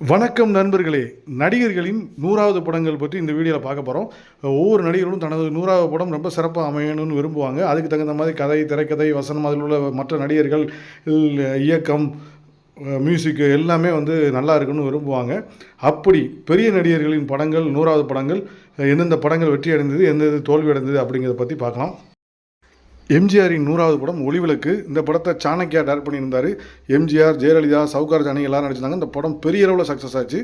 வணக்கம் நண்பர்களே. நடிகர்களின் நூறாவது படங்கள் பற்றி இந்த வீடியோவில் பார்க்க போகிறோம் ஒவ்வொரு நடிகர்களும் தனது நூறாவது படம் ரொம்ப சிறப்பாக அமையணும்னு விரும்புவாங்க. அதுக்கு தகுந்த மாதிரி கதை திரைக்கதை வசனம் அதில் உள்ள மற்ற நடிகர்கள் இயக்கம் மியூசிக்கு எல்லாமே வந்து நல்லா இருக்குன்னு விரும்புவாங்க. அப்படி பெரிய நடிகர்களின் படங்கள் நூறாவது படங்கள் எந்தெந்த படங்கள் வெற்றி அடைந்தது எந்தெந்த தோல்வி அடைந்தது அப்படிங்கிறத பற்றி பார்க்கலாம். எம்ஜிஆரின் நூறாவது படம் ஒளிவிளக்கு. இந்த படத்தை சாணக்கியா டேரக்ட் பண்ணியிருந்தார். எம்ஜிஆர் ஜெயலலிதா சவுகார் ஜானகி எல்லாரும் நடிச்சிருந்தாங்க. இந்த படம் பெரிய அளவில் சக்ஸஸ் ஆச்சு.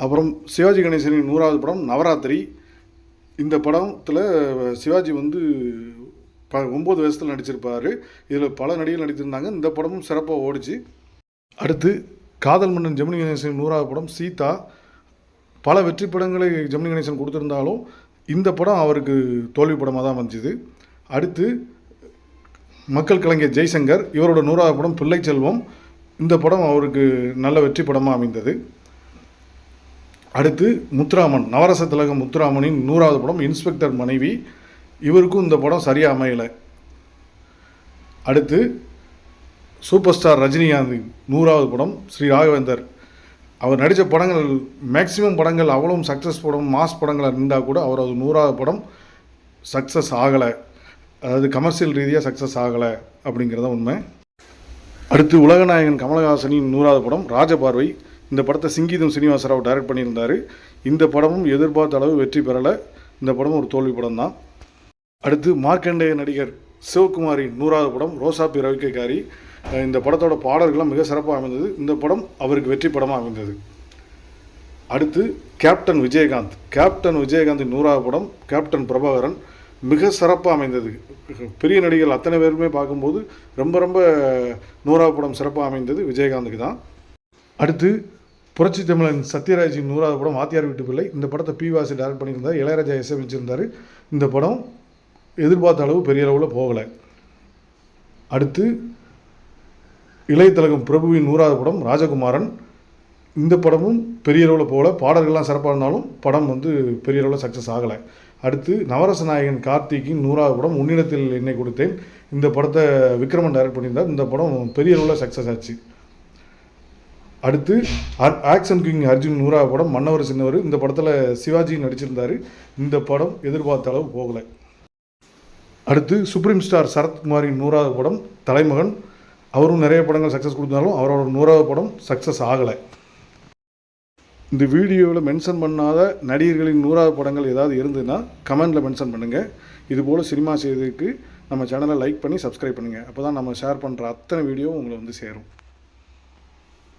அப்புறம் சிவாஜி கணேசனின் நூறாவது படம் நவராத்திரி. இந்த படத்தில் சிவாஜி வந்து ப ஒம்பது வயசில் நடிச்சிருப்பார். இதில் பல நடிகர்கள் நடித்திருந்தாங்க. இந்த படமும் சிறப்பாக ஓடிச்சு. அடுத்து காதல் மன்னன் ஜெமினி கணேசனின் நூறாவது படம் சீதா. பல வெற்றி படங்களை ஜெமினி கணேசன் கொடுத்துருந்தாலும் இந்த படம் அவருக்கு தோல்வி படமாக தான் வந்துச்சு அடுத்து மக்கள் கலைஞர் ஜெய்சங்கர் இவரோட நூறாவது படம் பிள்ளை செல்வம் இந்த படம் அவருக்கு நல்ல வெற்றி படமாக அமைந்தது. அடுத்து முத்துராமன் நவரச திலகம் முத்துராமனின் நூறாவது படம் இன்ஸ்பெக்டர் மனைவி இவருக்கும் இந்த படம் சரியாக அமையலை. அடுத்து சூப்பர் ஸ்டார் ரஜினிகாந்த் நூறாவது படம் ஸ்ரீ ராகவேந்தர் அவர் நடித்த படங்கள் மேக்சிமம் படங்கள் அவ்வளவும் சக்ஸஸ் படம் மாஸ் படங்களாக இருந்தால் கூட அவரது நூறாவது படம் சக்ஸஸ் ஆகலை. அதாவது கமர்ஷியல் ரீதியாக சக்ஸஸ் ஆகலை அப்படிங்கிறத உண்மை. அடுத்து உலகநாயகன் கமலஹாசனின் நூறாவது படம் ராஜபார்வை. இந்த படத்தை சிங்கீதம் சீனிவாசராவ் டைரக்ட் பண்ணியிருந்தார். இந்த படமும் எதிர்பார்த்த அளவு வெற்றி பெறலை. இந்த படமும் ஒரு தோல்வி படம் தான் அடுத்து மார்க்கண்டேய நடிகர் சிவகுமாரின் நூறாவது படம் ரோசாபி ரவிக்கைக்காரி. இந்த படத்தோட பாடல்கள்லாம் மிக சிறப்பாக அமைந்தது. இந்த படம் அவருக்கு வெற்றி படமாக அமைந்தது. அடுத்து கேப்டன் விஜயகாந்த். கேப்டன் விஜயகாந்தின் நூறாவது படம் கேப்டன் பிரபாகரன். மிக சிறப்பாக அமைந்தது. பெரிய நடிகர்கள் அத்தனை பேருமே பார்க்கும்போது ரொம்ப ரொம்ப நூறாவது படம் சிறப்பாக அமைந்தது விஜயகாந்துக்கு தான். அடுத்து புரட்சி தமிழன் சத்யராஜின் நூறாவது படம் ஆத்தியார் வீட்டு பிள்ளை. இந்த படத்தை பி வாசி டைரக்ட் பண்ணியிருந்தார். இளையராஜா இசையமைச்சிருந்தார் இந்த படம் எதிர்பார்த்த அளவு பெரிய அளவில் போகலை. அடுத்து இளையதலகம் பிரபுவின் நூறாவது படம் ராஜகுமாரன். இந்த படமும் பெரிய அளவில் போகல. பாடல்கள்லாம் சிறப்பாக இருந்தாலும் படம் வந்து பெரிய அளவில் சக்ஸஸ் ஆகலை. அடுத்து நவரச நாயகன் கார்த்திக்கின் நூறாவது படம் உன்னிடத்தில் என்னை கொடுத்தேன். இந்த படத்தை விக்ரமன் டைரக்ட் பண்ணியிருந்தார். இந்த படம் பெரிய அளவில் சக்ஸஸ் ஆச்சு. அடுத்து ஆக்ஷன் கிங் அர்ஜுன் நூறாவது படம் மன்னவர் சின்னவர். இந்த படத்தில் சிவாஜி நடிச்சிருந்தார். இந்த படம் எதிர்பார்த்த அளவு போகலை. அடுத்து சுப்ரீம் ஸ்டார் சரத்குமாரின் நூறாவது படம் தலைமகன். அவரும் நிறைய படங்கள் சக்ஸஸ் கொடுத்தாலும் அவரோட நூறாவது படம் சக்ஸஸ் ஆகலை. இந்த வீடியோவில் மென்ஷன் பண்ணாத நடிகர்களின் நூறாவது படங்கள் ஏதாவது இருந்ததுன்னா கமெண்டில் மென்ஷன் பண்ணுங்கள் இதுபோல் சினிமா செய்திக்கு நம்ம சேனலை லைக் பண்ணி சப்ஸ்கிரைப் பண்ணுங்கள் அப்போ தான் நம்ம ஷேர் பண்ணுற அத்தனை வீடியோ உங்களை வந்து சேரும்.